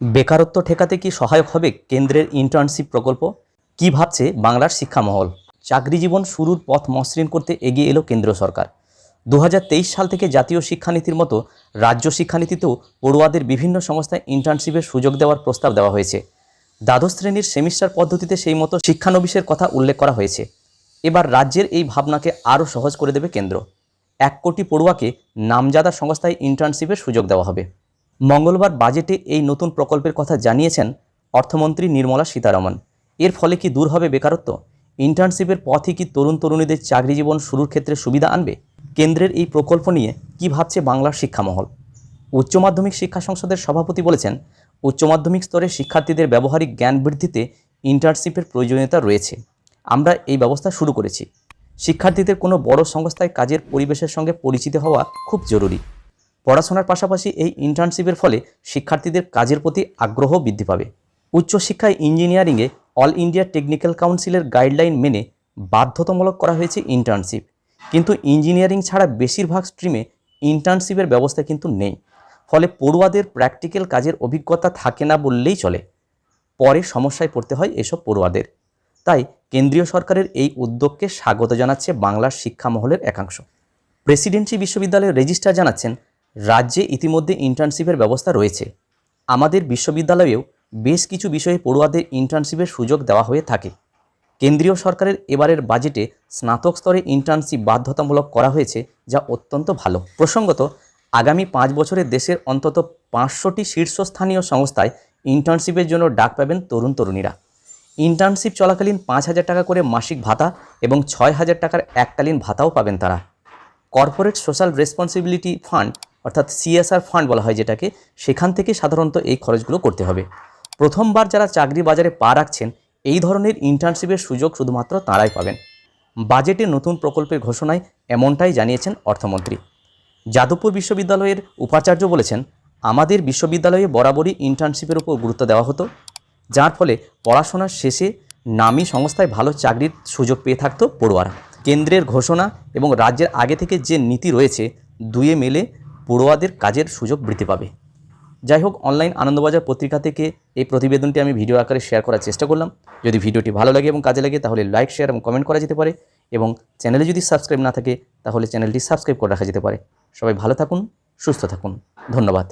বেকারত্ব ঠেকাতে কি সহায়ক হবে কেন্দ্রের ইন্টার্নশিপ প্রকল্প? কি ভাবছে বাংলার শিক্ষা মহল চাকরি জীবন শুরুর পথ মসৃণ করতে এগিয়ে এলো কেন্দ্র সরকার। দু হাজার তেইশ সাল থেকে জাতীয় শিক্ষানীতির মতো রাজ্য শিক্ষানীতিতেও পড়ুয়াদের বিভিন্ন সংস্থায় ইন্টার্নশিপের সুযোগ দেওয়ার প্রস্তাব দেওয়া হয়েছে। দ্বাদশ শ্রেণির সেমিস্টার পদ্ধতিতে সেই মতো শিক্ষানবিশের কথা উল্লেখ করা হয়েছে। এবার রাজ্যের এই ভাবনাকে আরও সহজ করে দেবে কেন্দ্র। এক কোটি পড়ুয়াকে নামজাদা সংস্থায় ইন্টার্নশিপের সুযোগ দেওয়া হবে। মঙ্গলবার বাজেটে এই নতুন প্রকল্পের কথা জানিয়েছেন অর্থমন্ত্রী নির্মলা সীতারমন। এর ফলে কি দূর হবে বেকারত্ব? ইন্টার্নশিপের পথই কি তরুণ তরুণীদের চাকরি জীবন শুরুর ক্ষেত্রে সুবিধা আনবে? কেন্দ্রের এই প্রকল্প নিয়ে কি ভাবছে বাংলার শিক্ষামহল? উচ্চ মাধ্যমিক শিক্ষা সংসদের সভাপতি বলেছেন, উচ্চ মাধ্যমিক স্তরে শিক্ষার্থীদের ব্যবহারিক জ্ঞান বৃদ্ধিতে ইন্টার্নশিপের প্রয়োজনীয়তা রয়েছে। আমরা এই ব্যবস্থা শুরু করেছি। শিক্ষার্থীদের কোনো বড় সংস্থায় কাজের পরিবেশের সঙ্গে পরিচিত হওয়া খুব জরুরি। পড়াশোনার পাশাপাশি এই ইন্টার্নশিপের ফলে শিক্ষার্থীদের কাজের প্রতি আগ্রহ বৃদ্ধি পাবে। উচ্চশিক্ষায় ইঞ্জিনিয়ারিংয়ে অল ইন্ডিয়া টেকনিক্যাল কাউন্সিলের গাইডলাইন মেনে বাধ্যতামূলক করা হয়েছে ইন্টার্নশিপ কিন্তু ইঞ্জিনিয়ারিং ছাড়া বেশিরভাগ স্ট্রিমে ইন্টার্নশিপের ব্যবস্থা কিন্তু নেই। ফলে পড়ুয়াদের প্র্যাকটিক্যাল কাজের অভিজ্ঞতা থাকে না বললেই চলে। পরে সমস্যায় পড়তে হয় এসব পড়ুয়াদের। তাই কেন্দ্রীয় সরকারের এই উদ্যোগকে স্বাগত জানাচ্ছে বাংলার শিক্ষা মহলের একাংশ। প্রেসিডেন্সি বিশ্ববিদ্যালয়ের রেজিস্ট্রার জানাচ্ছেন রাজ্যে ইতিমধ্যে ইন্টার্নশিপের ব্যবস্থা রয়েছে। আমাদের বিশ্ববিদ্যালয়েও বেশ কিছু বিষয়ে পড়ুয়াদের ইন্টার্নশিপের সুযোগ দেওয়া হয়ে থাকে। কেন্দ্রীয় সরকারের এবারের বাজেটে স্নাতক স্তরে ইন্টার্নশিপ বাধ্যতামূলক করা হয়েছে, যা অত্যন্ত ভালো। প্রসঙ্গত, আগামী পাঁচ বছরে দেশের অন্তত পাঁচশোটি শীর্ষস্থানীয় সংস্থায় ইন্টার্নশিপের জন্য ডাক পাবেন তরুণ তরুণীরা। ইন্টার্নশিপ চলাকালীন পাঁচ হাজার টাকা করে মাসিক ভাতা এবং ছয় হাজার টাকার এককালীন ভাতাও পাবেন তারা। কর্পোরেট সোশ্যাল রেসপন্সিবিলিটি ফান্ড অর্থাৎ সিএসআর ফান্ড বলা হয় যেটাকে, সেখান থেকে সাধারণত এই খরচগুলো করতে হবে। প্রথমবার যারা চাকরি বাজারে পা রাখছেন, এই ধরনের ইন্টার্নশিপের সুযোগ শুধুমাত্র তাঁরাই পাবেন। বাজেটে নতুন প্রকল্পের ঘোষণায় এমনটাই জানিয়েছেন অর্থমন্ত্রী। যাদবপুর বিশ্ববিদ্যালয়ের উপাচার্য বলেছেন, আমাদের বিশ্ববিদ্যালয়ে বরাবরই ইন্টার্নশিপের উপর গুরুত্ব দেওয়া হতো, যার ফলে পড়াশোনার শেষে নামী সংস্থায় ভালো চাকরির সুযোগ পেয়ে থাকতো পড়ুয়ারা। কেন্দ্রের ঘোষণা এবং রাজ্যের আগে থেকে যে নীতি রয়েছে, দুয়ে মেলে পড়ুয়াদের কাজের সুযোগ বৃদ্ধি পাবে। যাই হোক অনলাইন আনন্দবাজার পত্রিকা থেকে এই প্রতিবেদনটি আমি ভিডিও আকারে শেয়ার করার চেষ্টা করলাম। যদি ভিডিওটি ভালো লাগে এবং কাজে লাগে, তাহলে লাইক শেয়ার এবং কমেন্ট করা যেতে পারে এবং চ্যানেলে যদি সাবস্ক্রাইব না থাকে, তাহলে চ্যানেলটি সাবস্ক্রাইব করে রাখা যেতে পারে। সবাই ভালো থাকুন, সুস্থ থাকুন। ধন্যবাদ।